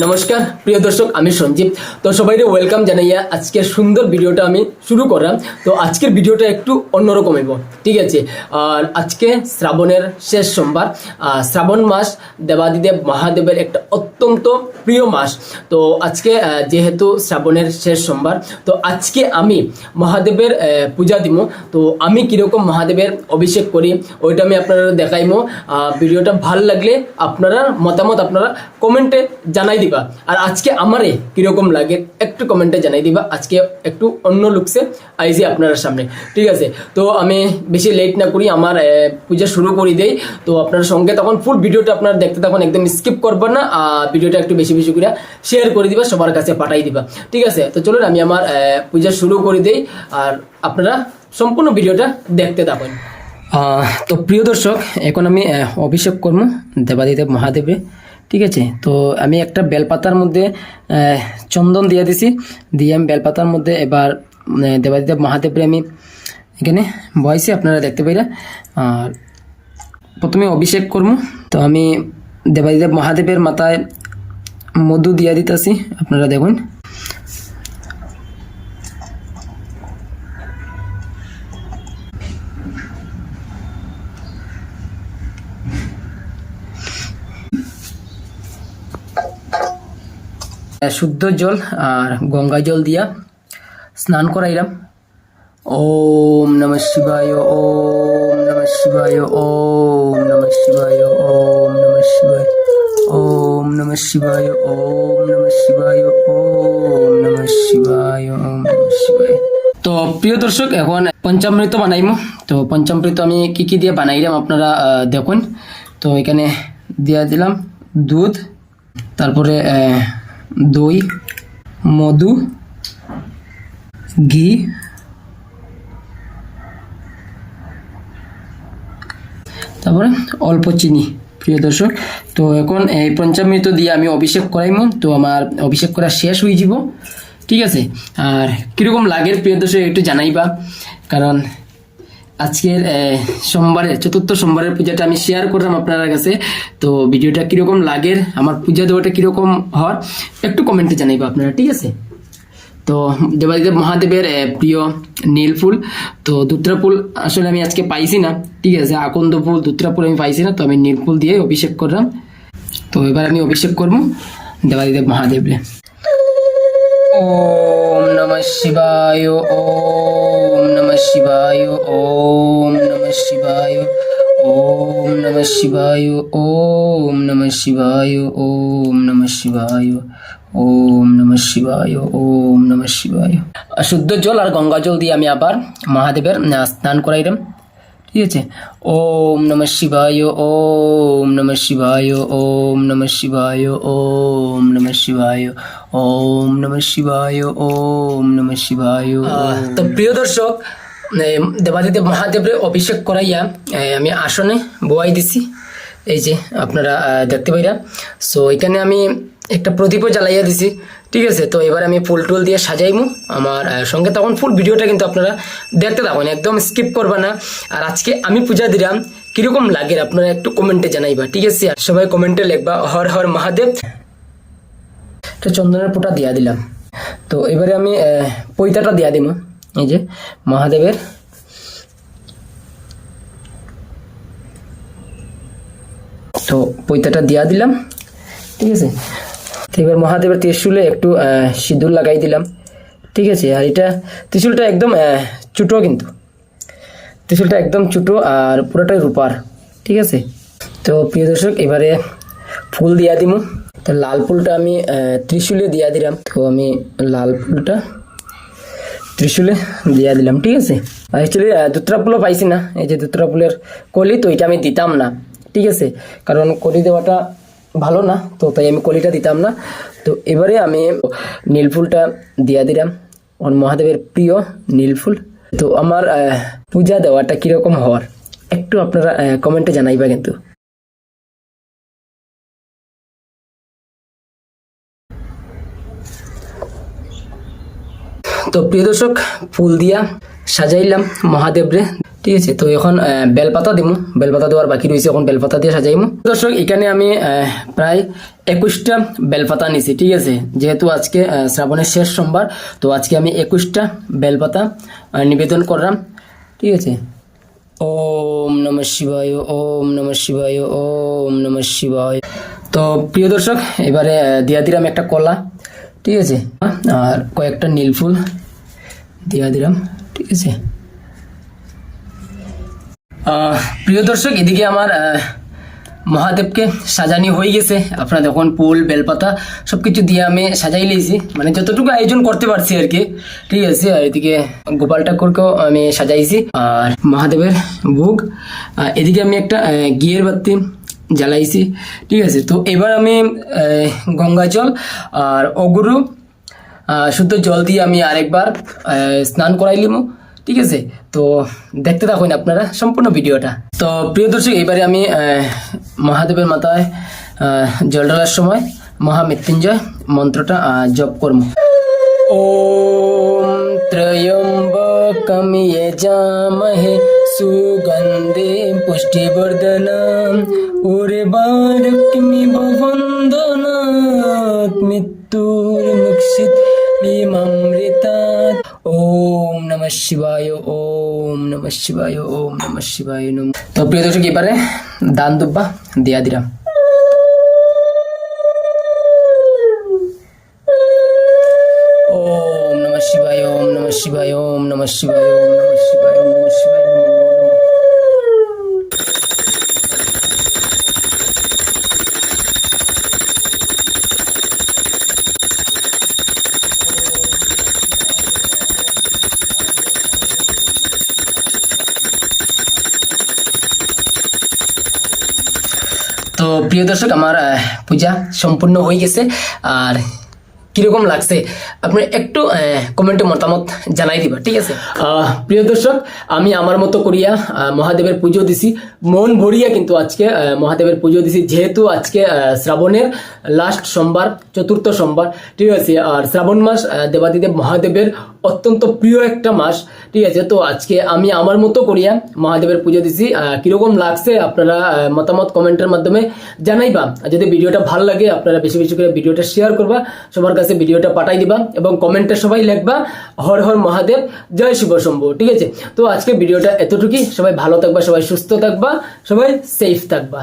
নমস্কার, প্রিয় দর্শক, আমি সঞ্জীব। তো সবাইকে ওয়েলকাম জানাইয়া আজকের সুন্দর ভিডিওটা আমি শুরু করলাম। তো আজকের ভিডিওটা একটু অন্যরকম হইব, ঠিক আছে? আর আজকে শ্রাবণের শেষ সোমবার শ্রাবণ মাস দেবাদিদেব মহাদেবের একটা অত্যন্ত প্রিয় মাস। তো আজকে যেহেতু শ্রাবণের শেষ সোমবার, তো আজকে আমি মহাদেবের পূজা দিব। তো আমি কীরকম মহাদেবের অভিষেক করি, ওইটা আমি আপনারা দেখাইমো। ভিডিওটা ভালো লাগলে আপনারা মতামত আপনারা কমেন্টে জানাই দিবা আর আজকে আমারে কীরকম লাগে, একটু কমেন্টে জানাই দিবা। আজকে একটু অন্য লুকসে আইজি আপনার সামনে। ঠিক আছে? তো আমি বেশি লেট না করি, আমার পূজা শুরু করে দেই। তো আপনার সঙ্গে তখন ফুল ভিডিওটা আপনারা দেখতে তখন একদম স্কিপ করবেন না আর ভিডিওটা একটু বেশি বেশি করে শেয়ার করে দিবা, সবার কাছে পাঠাই দিবা। ঠিক আছে? তো চলুন, আমি আমার পূজা শুরু করে দেই। আর আপনারা সম্পূর্ণ ভিডিওটা দেখতে থাকুন। তো প্রিয় দর্শক, এখন আমি অভিষেক করব দেবাদিদেব মহাদেবে ঠিক আছে? তো আমি একটা বেলপাতার মধ্যে চন্দন দিয়ে দিছি। দিয়ে আমি বেলপাতার মধ্যে এবার দেবাদিদেব মহাদেবরে আমি এখানে বয়সে আপনারা দেখতে পাইরা। আর প্রথমে অভিষেক করব। তো আমি দেবাদিদেব মহাদেবের মাথায় মধু দিয়ে দিতেছি, আপনারা দেখুন। শুদ্ধ জল আর গঙ্গা জল দিয়া স্নান করাইলাম। ওম নম শিবায়, ওম নম শিবায়, ওম নম শিবায়, ওম নম শিবায়, ওম নম শিবায়, ওম নম শিবায়, ওম নম শিবায়, ওম নম শিবায়। তো প্রিয় দর্শক, এখন পঞ্চামৃত বানাইম। তো পঞ্চামৃত আমি কি কি দিয়ে বানাইলাম আপনারা দেখুন। তো এখানে দিয়া দিলাম দুধ, তারপরে দই, মধু, ঘি, তারপরে অল্প চিনি, প্রিয় দর্শক। তো এখন এই পঞ্চামৃত দিয়ে আমি অভিষেক করাইম। তো আমার অভিষেক করা শেষ হয়ে যাব। ঠিক আছে? আর কীরকম লাগের প্রিয় দর্শক, একটু জানাইবা। কারণ আজকের সোমবারের, চতুর্থ সোমবারের পূজাটা আমি শেয়ার করলাম আপনার কাছে। তো ভিডিওটা কীরকম লাগের, আমার পূজা দেওয়াটা কীরকম হওয়ার, একটু কমেন্টে জানাইবা আপনারা, ঠিক আছে? তো দেবাদিদেব মহাদেবের প্রিয় নীল ফুল, তো দুত্রা ফুল আসলে আমি আজকে পাইছি না, ঠিক আছে? আকন্দ ফুল দুত্রা ফুল আমি পাইছি না, তো আমি নীল ফুল দিয়ে অভিষেক করলাম। তো এবার আমি অভিষেক করব দেবাদিদেব মহাদেবরে। ওম নমঃ শিবায়, ওম ওম নমঃ শিবায় ওম নমঃ শিবায় ওম নমঃ শিবায় ওম নমঃ শিবায় ওম নমঃ শিবায় ওম নমঃ শিবায় শুদ্ধ জল আর গঙ্গা জল দিয়ে আমি আবার মহাদেবের স্নান করাইলাম ঠিক আছে ওম নমঃ শিবায় ওম নমঃ শিবায় ওম নমঃ শিবায় ওম নমঃ শিবায় ওম নমঃ শিবায় ওম নমঃ শিবায় তো প্রিয় দর্শক দেবাদিদেব মহাদেবের অভিষেক করাইয়া আমি আসনে বোয়াই দিছি। এই যে, আপনারা দেখতে পাইরা। সো, এখানে আমি একটা প্রদীপও জ্বালাইয়া দিছি। ঠিক আছে? তো এবার আমি ফুল টুল দিয়ে সাজাইমু। আমার সঙ্গে তখন ফুল ভিডিওটা কিন্তু আপনারা দেখতে থাকুন। একদম স্কিপ করবা না। আর আজকে আমি পূজা দিলাম। কীরকম লাগে আপনারা একটু কমেন্টে জানাইবা। ঠিক আছে? আর সবাই কমেন্টে লিখবা, হর হর মহাদেব। একটা চন্দনের পোটা দিয়া দিলাম। তো এবারে আমি পৈতাটা দিয়া দিব এই যে মহাদেবের তো পৈতাটা দিয়া দিলাম, ঠিক আছে? তো এবার মহাদেবের ত্রিশূলে একটু সিঁদুর লাগাই দিলাম, ঠিক আছে? আর এটা ত্রিশূলটা একদম ছোটো কিন্তু। ত্রিশূলটা একদম ছোটো আর পুরোটাই রূপার, ঠিক আছে? তো প্রিয় দর্শক, এবারে ফুল দিয়া দিমু। তো লাল ফুলটা আমি ত্রিশূলে দিয়া দিলাম। তো আমি লাল ফুলটা ত্রিশূলে দিয়ে দিলাম, ঠিক আছে? অ্যাকচুয়ালি দুত্রা ফুলও পাইছি না। এই যে দুত্রা ফুলের কলি, তো এটা আমি দিতাম না, ঠিক আছে? কারণ কলি দেওয়াটা ভালো না, তো তাই আমি কলিটা দিতাম না। তো এবারে আমি নীল ফুলটা দিয়া দিলাম। আমার মহাদেবের প্রিয় নীল ফুল। তো আমার পূজা দেওয়াটা কীরকম হওয়ার, একটু আপনারা কমেন্টে জানাইবা কিন্তু। তো প্রিয় দর্শক, ফুল দিয়া সাজাইলাম মহাদেবরে, ঠিক আছে? তো এখন বেলপাতা দিমু। বেলপাতা দেওয়ার বাকি রয়েছে, এখন বেলপাতা দিয়ে সাজাইমু। দর্শক, এখানে আমি প্রায় একুশটা বেলপাতা নিছি, ঠিক আছে? যেহেতু আজকে শ্রাবণের শেষ সোমবার, তো আজকে আমি একুশটা বেলপাতা নিবেদন করলাম, ঠিক আছে? ওম নম শিবায়, ওম নম শিবায়, ওম নম শিবায়। তো প্রিয় দর্শক, এবারে দিয়া দিলাম একটা কলা, ঠিক আছে? আর কয়েকটা নীলফুল দিয়া দিলাম, ঠিক আছে? প্রিয় দর্শক, এদিকে আমার মহাদেবকে সাজানি হয়ে গেছে। আপনারা দেখুন, ফুল, বেলপাতা সব কিছু দিয়ে আমি সাজাই লিয়েছি। মানে যতটুকু আয়োজন করতে পারছি আর কি। ঠিক আছে, আর এদিকে গোপাল ঠাকুরকেও আমি সাজাইছি আর মহাদেবের ভোগ। এদিকে আমি একটা ঘিয়ের বাতি জ্বালাইছি। ঠিক আছে, তো এবার আমি গঙ্গা জল আর অগুরু শুদ্ধ জল দিয়ে আমি আরেকবার স্নান করাইলিমু ঠিক আছে? তো দেখতে থাকুন আপনারা সম্পূর্ণ ভিডিওটা। তো প্রিয় দর্শক এবারে আমি মহাদেবের মাথায় জল ঢালার সময় মহামৃত্যুঞ্জয় মন্ত্রটা জপ করব। ওম ত্রয়ম্বকম যজামহে সুগন্ধে পুষ্টিবর্ধনম। উর্বারুক্মিব বন্দনাৎ মৃত্যুর্মুক্ষিত বিমৃতাৎ ওম নম শিবায় ওম নম শিবায় ওম নমঃ শিবায় নম তো প্রিয় দর্শক, এবারে দান দুব্বা দিয়া দিলাম। ওম নম শিবায় ওম নম শিবায় ওম নম শিবায় ওম প্রিয় দর্শক আমার পূজা সম্পূর্ণ হয়ে গেছে। আর কীরকম লাগছে? আপনি একটু কমেন্টে মতামত জানাই দিবা, ঠিক আছে? প্রিয় দর্শক, আমি আমার মতো করিয়া মহাদেবের পুজো দিছি। মন ভরিয়া কিন্তু আজকে মহাদেবের পুজো দিছি। যেহেতু আজকে শ্রাবণের লাস্ট সোমবার, চতুর্থ সোমবার, ঠিক আছে? আর শ্রাবণ মাস দেবাদিদেব মহাদেবের অত্যন্ত প্রিয় একটা মাস, ঠিক আছে? তো আজকে আমি আমার মতো করিয়া মহাদেবের পুজো দিছি। কীরকম লাগছে আপনারা মতামত কমেন্টের মাধ্যমে জানাইবা। যদি ভিডিওটা ভালো লাগে, আপনারা বেশি বেশি করে ভিডিওটা শেয়ার করবা। সবার কাছে ভিডিওটা পাঠাই দিবা এবং কমেন্টে সবাই লিখবা, হর হর মহাদেব, জয় শিব শম্ভু ঠিক আছে? তো আজকে ভিডিওটা এতটুকুই। সবাই ভালো থাকবা, সবাই সুস্থ থাকবা, সবাই সেফ থাকবা।